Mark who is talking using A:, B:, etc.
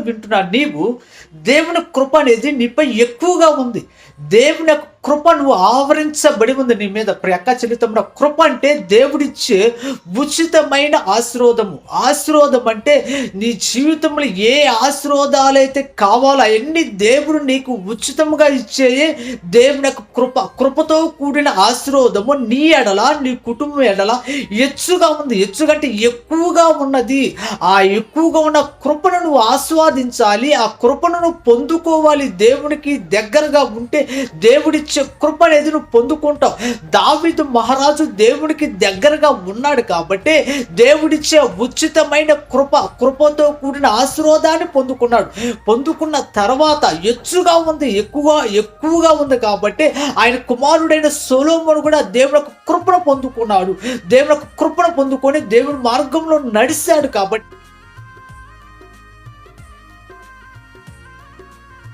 A: వింటున్నా నీవు దేవుని కృప అనేది నీపై ఎక్కువగా ఉంది. దేవుని యొక్క కృప నువ్వు ఆవరించబడి ఉంది నీ మీద. ప్రక్క చరిత్ర కృప అంటే దేవుడిచ్చే ఉచితమైన ఆశీర్వాదము. ఆశీర్వాదం అంటే నీ జీవితంలో ఏ ఆశీర్వాదాలైతే కావాలో అవన్నీ దేవుడు నీకు ఉచితంగా ఇచ్చే దేవుని యొక్క కృప. కృపతో కూడిన ఆశీర్వాదము నీ ఎడల నీ కుటుంబం ఎడల ఎచ్చుగా ఉంది. ఎచ్చుగంటే ఎక్కువగా ఉన్నది. ఆ ఎక్కువగా ఉన్న కృప నువ్వు ఆస్వాదించాలి ఆ కృపను నువ్వు పొందుకోవాలి. దేవునికి దగ్గరగా ఉంటే దేవుడిచ్చే కృప అనేది నువ్వు పొందుకుంటావు. దావిదు మహారాజు దేవునికి దగ్గరగా ఉన్నాడు కాబట్టి దేవుడిచ్చే ఉచితమైన కృప కృపతో కూడిన ఆశీర్వాదాన్ని పొందుకున్నాడు. పొందుకున్న తర్వాత ఎచ్చుగా ఉంది ఎక్కువ ఎక్కువగా ఉంది కాబట్టి ఆయన కుమారుడైన సొలోమును కూడా దేవుని కృపను పొందుకున్నాడు. దేవుని కృపను పొందుకొని దేవుని మార్గంలో నడిచాడు కాబట్టి